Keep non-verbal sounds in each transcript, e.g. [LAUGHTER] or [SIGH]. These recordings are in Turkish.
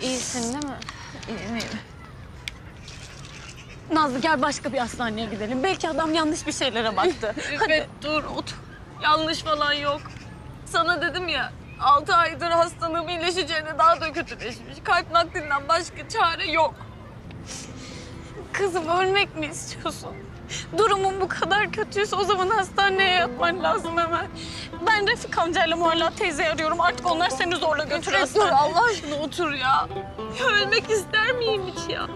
İyisin değil mi? İyiyim iyiyim. Nazlı gel başka bir hastaneye gidelim. Belki adam yanlış bir şeylere baktı. [LAUGHS] Evet dur otur. Yanlış falan yok. Sana dedim ya altı aydır hastalığım iyileşeceğine daha da kötüleşmiş. Kalp naklinden başka çare yok. Kızım ölmek mi istiyorsun? Durumun bu kadar kötüyse o zaman hastaneye yatman lazım hemen. Ben Refik amcayla Muhalla teyzeyi arıyorum. Artık onlar seni zorla götür dur hastaneye. Allah aşkına otur ya. ya. Ölmek ister miyim hiç ya?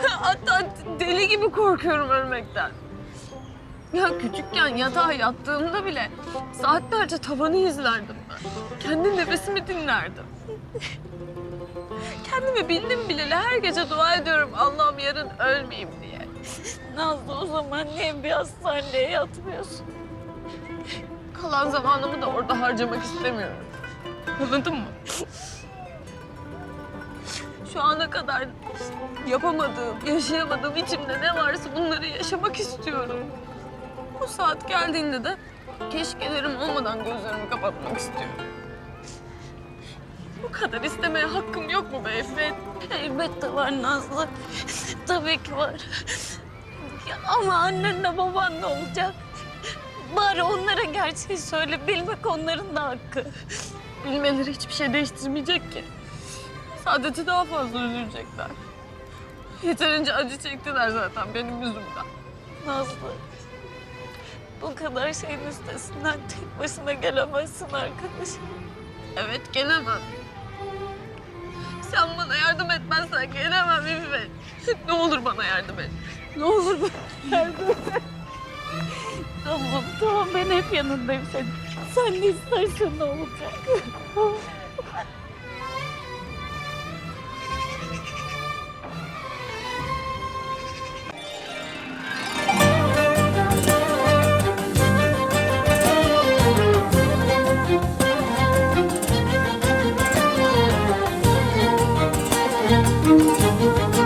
[LAUGHS] Hatta deli gibi korkuyorum ölmekten. Ya küçükken yatağa yattığımda bile saatlerce tavanı izlerdim ben. Kendi nefesimi dinlerdim. Kendimi bildim bileli her gece dua ediyorum Allah'ım yarın ölmeyeyim diye. Nazlı o zaman niye bir hastaneye yatmıyorsun? Kalan zamanımı da orada harcamak istemiyorum. Anladın mı? Şu ana kadar yapamadığım, yaşayamadığım içimde ne varsa bunları yaşamak istiyorum. Bu saat geldiğinde de keşkelerim olmadan gözlerimi kapatmak istiyorum. Bu kadar istemeye hakkım yok mu be İffet? Elbette var Nazlı. Tabii ki var. Ama annenle baban ne olacak? Bari onlara gerçeği söyle. Bilmek onların da hakkı. Bilmeleri hiçbir şey değiştirmeyecek ki. Sadece daha fazla üzülecekler. Yeterince acı çektiler zaten benim yüzümden. Nazlı. Bu kadar şeyin üstesinden tek başına gelemezsin arkadaşım. Evet gelemem. Sen bana yardım etmezsen gelemem İffet. [LAUGHS] Ne olur bana yardım et. Ne olur bana [LAUGHS] yardım et. Tamam, tamam ben hep yanındayım senin. Sen ne istersen ne olacak. [LAUGHS]